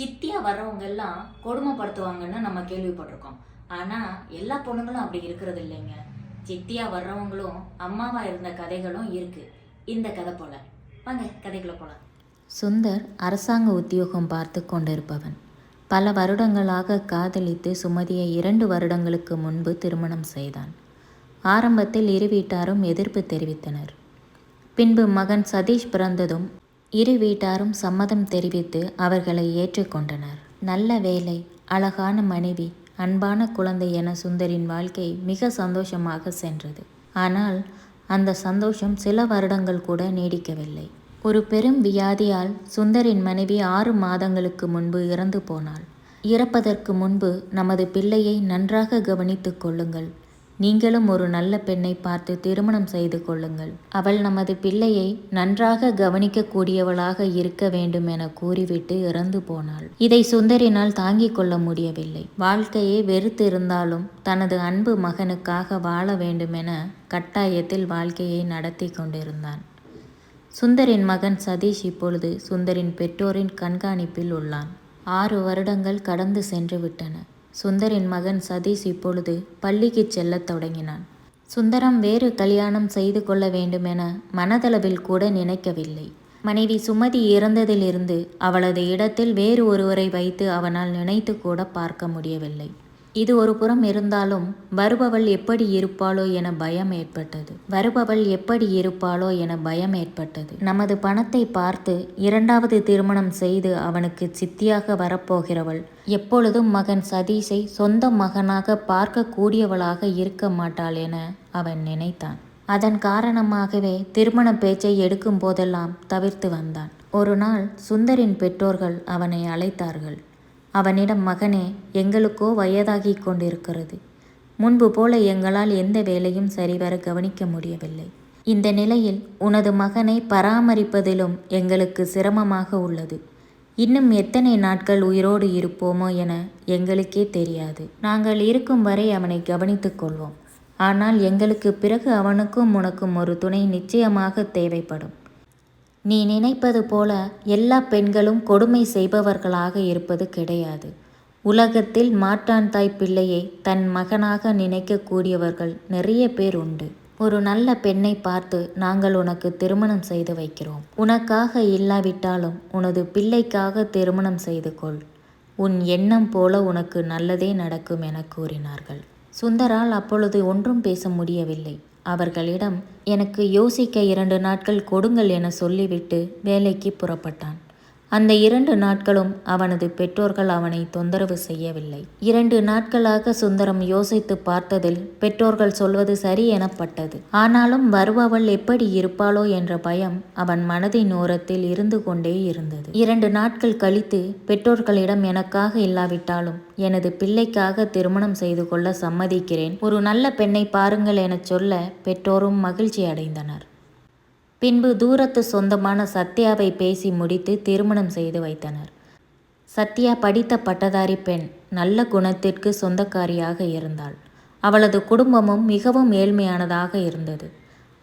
சித்தியா வர்றவங்க எல்லாம் கொடுமைப்படுத்துவாங்கன்னு நம்ம கேள்விப்பட்டிருக்கோம். ஆனால் எல்லா பொண்ணுங்களும் அப்படி இருக்கிறது இல்லைங்க. சித்தியா வர்றவங்களும் அம்மாவாக இருந்த கதைகளும் இருக்கு. இந்த கதை போல. வாங்க கதைகளை போலாம். சுந்தர் அரசாங்க உத்தியோகம் பார்த்து கொண்டிருப்பவன். பல வருடங்களாக காதலித்து சுமதியை இரண்டு வருடங்களுக்கு முன்பு திருமணம் செய்தான். ஆரம்பத்தில் இரு வீட்டாரும் எதிர்ப்பு தெரிவித்தனர். பின்பு மகன் சதீஷ் பிறந்ததும் இரு வீட்டாரும் சம்மதம் தெரிவித்து அவர்களை ஏற்றுக்கொண்டனர். நல்ல வேலை அழகான மனைவி அன்பான குழந்தை என சுந்தரின் வாழ்க்கை மிக சந்தோஷமாக சென்றது. ஆனால் அந்த சந்தோஷம் சில வருடங்கள் கூட நீடிக்கவில்லை. ஒரு பெரும் வியாதியால் சுந்தரின் மனைவி ஆறு மாதங்களுக்கு முன்பு இறந்து போனாள். இறப்பதற்கு முன்பு நமது பிள்ளையை நன்றாக கவனித்துக் கொள்ளுங்கள். நீங்களும் ஒரு நல்ல பெண்ணை பார்த்து திருமணம் செய்து கொள்ளுங்கள். அவள் நமது பிள்ளையை நன்றாக கவனிக்கக்கூடியவளாக இருக்க வேண்டும் என கூறிவிட்டு இறந்து போனாள். இதை சுந்தரினால் தாங்கிக் கொள்ள முடியவில்லை. வாழ்க்கையை வெறுத்து இருந்தாலும் தனது அன்பு மகனுக்காக வாழ வேண்டுமென கட்டாயத்தில் வாழ்க்கையை நடத்தி கொண்டிருந்தான். சுந்தரின் மகன் சதீஷ் இப்பொழுது சுந்தரின் பெற்றோரின் கண்காணிப்பில் உள்ளான். ஆறு வருடங்கள் கடந்து சென்று விட்டன. சுந்தரின் மகன் சதீஷ் இப்பொழுது பள்ளிக்கு செல்லத் தொடங்கினான். சுந்தரம் வேறு கல்யாணம் செய்து கொள்ள வேண்டுமென மனதளவில் கூட நினைக்கவில்லை. மனைவி சுமதி இறந்ததிலிருந்து அவளது இடத்தில் வேறு ஒருவரை வைத்து அவனால் நினைத்து கூட பார்க்க முடியவில்லை. இது ஒரு புறம் இருந்தாலும் வருபவள் எப்படி இருப்பாளோ என பயம் ஏற்பட்டது. வருபவள் எப்படி இருப்பாளோ என பயம் ஏற்பட்டது. நமது பணத்தை பார்த்து இரண்டாவது திருமணம் செய்து அவனுக்கு சித்தியாக வரப்போகிறவள். எப்பொழுதும் மகன் சதீஷை சொந்த மகனாக பார்க்கக்கூடியவளாக இருக்க மாட்டாள் என அவன் நினைத்தான். அதன் காரணமாகவே திருமண பேச்சை எடுக்கும் போதெல்லாம் தவிர்த்து வந்தான். ஒரு நாள் சுந்தரின் பெற்றோர்கள் அவனை அழைத்தார்கள். அவனிடம் மகனே எங்களுக்கோ வயதாகி கொண்டிருக்கிறது. முன்பு போல எங்களால் எந்த வேலையும் சரிவர கவனிக்க முடியவில்லை. இந்த நிலையில் உனது மகனை பராமரிப்பதிலும் எங்களுக்கு சிரமமாக உள்ளது. இன்னும் எத்தனை நாட்கள் உயிரோடு இருப்போமோ என எங்களுக்கே தெரியாது. நாங்கள் இருக்கும் வரை அவனை கவனித்துக் கொள்வோம். ஆனால் எங்களுக்கு பிறகு அவனுக்கும் உனக்கும் ஒரு துணை நிச்சயமாக தேவைப்படும். நீ நினைப்பது போல எல்லா பெண்களும் கொடுமை செய்பவர்களாக இருப்பது கிடையாது. உலகத்தில் மாட்டான் தாய் பிள்ளையை தன் மகனாக நினைக்கக்கூடியவர்கள் நிறைய பேர் உண்டு. ஒரு நல்ல பெண்ணை பார்த்து நாங்கள் உனக்கு திருமணம் செய்து வைக்கிறோம். உனக்காக இல்லாவிட்டாலும் உனது பிள்ளைக்காக திருமணம் செய்து கொள். உன் எண்ணம் போல உனக்கு நல்லதே நடக்கும் என கூறினார்கள். சுந்தரால் அப்பொழுது ஒன்றும் பேச முடியவில்லை. அவர்களிடம் எனக்கு யோசிக்க இரண்டு நாட்கள் கொடுங்கள் என சொல்லிவிட்டு வேலைக்கு புறப்பட்டான். அந்த இரண்டு நாட்களும் அவனது பெற்றோர்கள் அவனை தொந்தரவு செய்யவில்லை. இரண்டு நாட்களாக சுந்தரம் யோசித்து பார்த்ததில் பெற்றோர்கள் சொல்வது சரி எனப்பட்டது. ஆனாலும் வருபவள் எப்படி இருப்பாளோ என்ற பயம் அவன் மனதின் ஓரத்தில் இருந்து கொண்டே இருந்தது. இரண்டு நாட்கள் கழித்து பெற்றோர்களிடம் எனக்காக இல்லாவிட்டாலும் எனது பிள்ளைக்காக திருமணம் செய்து கொள்ள சம்மதிக்கிறேன். ஒரு நல்ல பெண்ணை பாருங்கள் எனச் சொல்ல பெற்றோரும் மகிழ்ச்சி அடைந்தனர் பின்பு தூரத்து சொந்தமான சத்யாவை பேசி முடித்து திருமணம் செய்து வைத்தனர். சத்யா படித்த பட்டதாரி பெண் நல்ல குணத்திற்கு சொந்தக்காரியாக இருந்தாள். அவளது குடும்பமும் மிகவும் ஏழ்மையானதாக இருந்தது.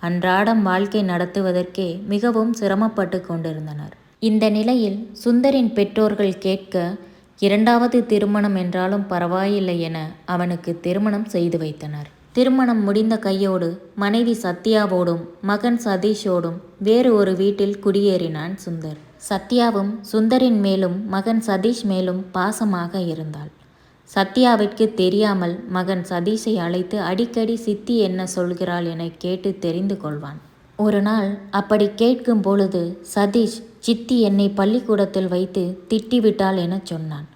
அன்றாடம் வாழ்க்கை நடத்துவதற்கே மிகவும் சிரமப்பட்டு கொண்டிருந்தனர். இந்த நிலையில் சுந்தரின் பெற்றோர்கள் கேட்க இரண்டாவது திருமணம் என்றாலும் பரவாயில்லை என அவனுக்கு திருமணம் செய்து வைத்தனர். திருமணம் முடிந்த கையோடு மனைவி சத்யாவோடும் மகன் சதீஷோடும் வேறு ஒரு வீட்டில் குடியேறினான் சுந்தர். சத்யாவும் சுந்தரின் மேலும் மகன் சதீஷ் மேலும் பாசமாக இருந்தாள். சத்யாவிற்கு தெரியாமல் மகன் சதீஷை அழைத்து அடிக்கடி சித்தி என்ன சொல்கிறாள் என கேட்டு தெரிந்து கொள்வான். ஒரு நாள் அப்படி கேட்கும் பொழுது சதீஷ் சித்தி என்னை பள்ளிக்கூடத்தில் வைத்து திட்டிவிட்டாள் என சொன்னான்.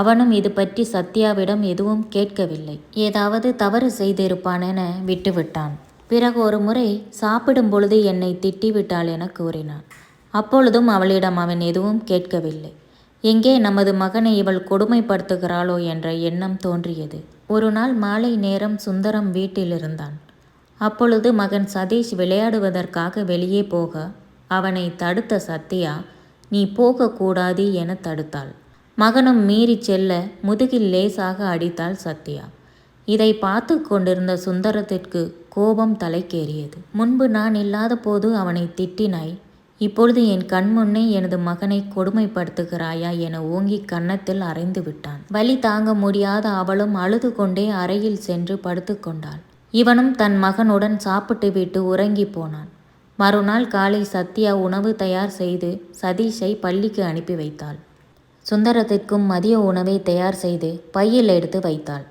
அவனும் இது பற்றி சத்யாவிடம் எதுவும் கேட்கவில்லை. ஏதாவது தவறு செய்திருப்பானென விட்டுவிட்டான். பிறகு ஒரு முறை சாப்பிடும் பொழுது என்னை திட்டிவிட்டாள் என கூறினான். அப்பொழுதும் அவளிடம் அவன் எதுவும் கேட்கவில்லை. எங்கே நமது மகனை இவள் கொடுமைப்படுத்துகிறாளோ என்ற எண்ணம் தோன்றியது. ஒரு நாள் மாலை நேரம் சுந்தரம் வீட்டில் இருந்தான் அப்பொழுது மகன் சதீஷ் விளையாடுவதற்காக வெளியே போக அவனை தடுத்த சத்யா நீ போகக்கூடாது என தடுத்தாள். மகனும் மீறி செல்ல முதுகில் லேசாக அடித்தாள் சத்யா. இதை பார்த்து கொண்டிருந்த சுந்தரத்திற்கு கோபம் தலைக்கேறியது. முன்பு நான் இல்லாத போது அவனை திட்டினாய். இப்பொழுது என் கண் முன்னே எனது மகனை கொடுமைப்படுத்துகிறாயா என ஓங்கி கன்னத்தில் அறைந்து விட்டான். வலி தாங்க முடியாத அவளும் அழுது கொண்டே அறையில் சென்று படுத்துக்கொண்டாள் இவனும் தன் மகனுடன் சாப்பிட்டு விட்டு உறங்கி போனான். மறுநாள் காலை சத்யா உணவு தயார் செய்து சதீஷை பள்ளிக்கு அனுப்பி வைத்தாள். சுந்தரத்திற்கும் மதிய உணவை தயார் செய்து பையில் எடுத்து வைத்தாள்.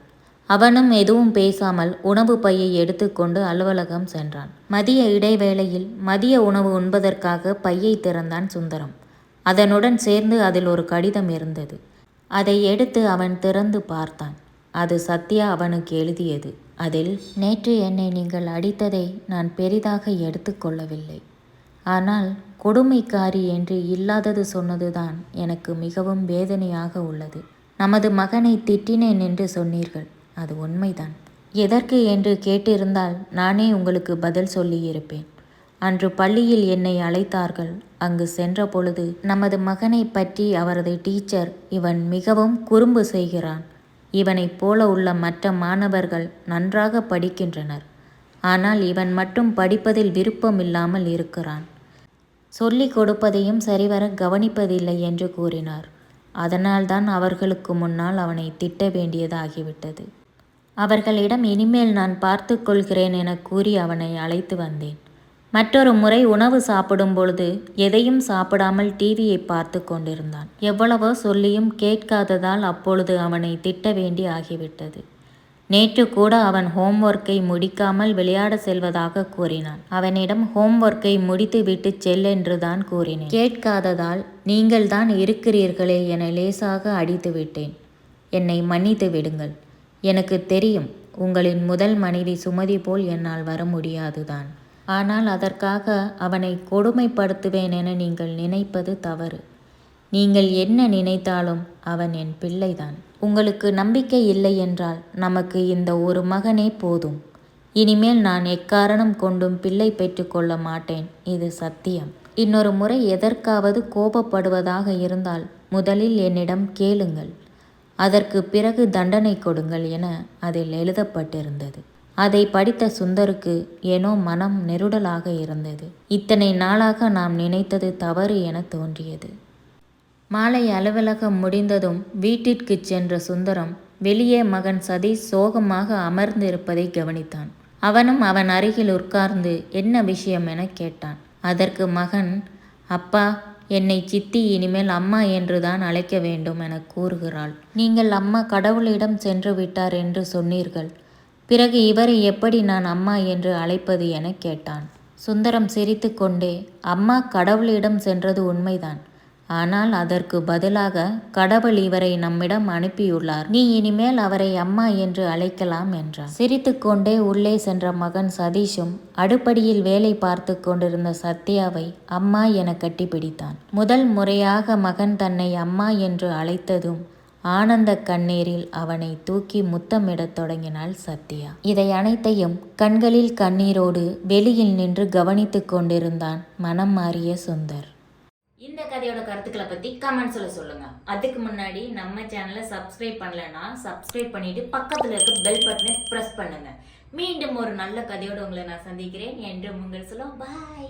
அவனும் எதுவும் பேசாமல் உணவு பையை எடுத்துக்கொண்டு அலுவலகம் சென்றான். மதிய இடைவேளையில் மதிய உணவு உண்பதற்காக பையை திறந்தான் சுந்தரம். அதனுடன் சேர்ந்து அதில் ஒரு கடிதம் இருந்தது. அதை எடுத்து அவன் திறந்து பார்த்தான். அது சத்யா அவனுக்கு எழுதியது. அதில் நேற்று என்னை நீங்கள் அடித்ததை நான் பெரிதாக எடுத்துக்கொள்ளவில்லை. ஆனால் கொடுமைக்காரி என்று இல்லாதது சொன்னதுதான் எனக்கு மிகவும் வேதனையாக உள்ளது. நமது மகனை திட்டினேன் என்று சொன்னீர்கள். அது உண்மைதான். எதற்கு என்று கேட்டிருந்தால் நானே உங்களுக்கு பதில் சொல்லியிருப்பேன். அன்று பள்ளியில் என்னை அழைத்தார்கள். அங்கு சென்ற பொழுது நமது மகனை பற்றி அவரது டீச்சர் இவன் மிகவும் குறும்பு செய்கிறான். இவனைப் போல உள்ள மற்ற மாணவர்கள் நன்றாக படிக்கின்றனர். ஆனால் இவன் மட்டும் படிப்பதில் விருப்பம் இல்லாமல் இருக்கிறான். சொல்லிக் கொடுப்பதையும் சரிவர கவனிப்பதில்லை என்று கூறினார். அதனால்தான் அவர்களுக்கு முன்னால் அவனை திட்ட வேண்டியதாகிவிட்டது. அவர்களிடம் இனிமேல் நான் பார்த்து கொள்கிறேன் என கூறி அவனை அழைத்து வந்தேன். மற்றொரு முறை உணவு சாப்பிடும் பொழுது எதையும் சாப்பிடாமல் டிவியை பார்த்து கொண்டிருந்தான். எவ்வளவோ சொல்லியும் கேட்காததால் அப்பொழுது அவனை திட்ட வேண்டி ஆகிவிட்டது. நேற்று கூட அவன் ஹோம்ஒர்க்கை முடிக்காமல் விளையாட செல்வதாக கூறினான். அவனிடம் ஹோம்ஒர்க்கை முடித்துவிட்டு செல் என்று தான் கூறினேன். கேட்காததால் நீங்கள் தான் இருக்கிறீர்களே என லேசாக அடித்து விட்டேன். என்னை மன்னித்து விடுங்கள். எனக்கு தெரியும் உங்களின் முதல் மனைவி சுமதி போல் என்னால் வர முடியாதுதான் ஆனால் அதற்காக அவனை கொடுமைப்படுத்துவேன் என நீங்கள் நினைப்பது தவறு. நீங்கள் என்ன நினைத்தாலும் அவன் என் பிள்ளைதான் உங்களுக்கு நம்பிக்கை இல்லை என்றால் நமக்கு இந்த ஒரு மகனே போதும். இனிமேல் நான் எக்காரணம் கொண்டும் பிள்ளை பெற்றுக்கொள்ள மாட்டேன். இது சத்தியம். இன்னொரு முறை எதற்காவது கோபப்படுவதாக இருந்தால் முதலில் என்னிடம் கேளுங்கள். அதற்கு பிறகு தண்டனை கொடுங்கள் என அதில் எழுதப்பட்டிருந்தது. அதை படித்த சுந்தருக்கு ஏனோ மனம் நெருடலாக இருந்தது. இத்தனை நாளாக நாம் நினைத்தது தவறு என தோன்றியது. மாலை அலுவலகம் முடிந்ததும் வீட்டிற்கு சென்ற சுந்தரம் வெளியே மகன் சதீஷ் சோகமாக அமர்ந்திருப்பதை கவனித்தான். அவனும் அவன் அருகில் உட்கார்ந்து என்ன விஷயம் என கேட்டான். அதற்கு மகன் அப்பா என்னை சித்தி இனிமேல் அம்மா என்றுதான் அழைக்க வேண்டும் என கூறுகிறாள். நீங்கள் அம்மா கடவுளிடம் சென்று விட்டார் என்று சொன்னீர்கள். பிறகு இவரை எப்படி நான் அம்மா என்று அழைப்பது என கேட்டான். சுந்தரம் சிரித்துக்கொண்டே அம்மா கடவுளிடம் சென்றது உண்மைதான். ஆனால் அதற்கு பதிலாக கடவுள் இவரை நம்மிடம் அனுப்பியுள்ளார். நீ இனிமேல் அவரை அம்மா என்று அழைக்கலாம் என்றார் சிரித்துக்கொண்டே உள்ளே சென்ற மகன் சதீஷும் அடுப்படியில் வேலை பார்த்து கொண்டிருந்த சத்யாவை அம்மா என கட்டிப்பிடித்தான். முதல் முறையாக மகன் தன்னை அம்மா என்று அழைத்ததும் ஆனந்த கண்ணீரில் அவனை தூக்கி முத்தமிடத் தொடங்கினாள் சத்யா. இதை அனைத்தையும் கண்களில் கண்ணீரோடு வெளியில் நின்று கவனித்து கொண்டிருந்தான் மனம் மாறிய சுந்தர். இந்த கதையோட கருத்துக்களை பத்தி கமெண்ட்ஸ்ல சொல்லுங்க. அதுக்கு முன்னாடி நம்ம சேனலை சப்ஸ்கிரைப் பண்ணலன்னா சப்ஸ்கிரைப் பண்ணிட்டு பக்கத்துல இருக்க பெல் பட்டனை பிரஸ் பண்ணுங்க. மீண்டும் ஒரு நல்ல கதையோட உங்களை நான் சந்திக்கிறேன். என்று உங்கள் சொல்லும் பாய்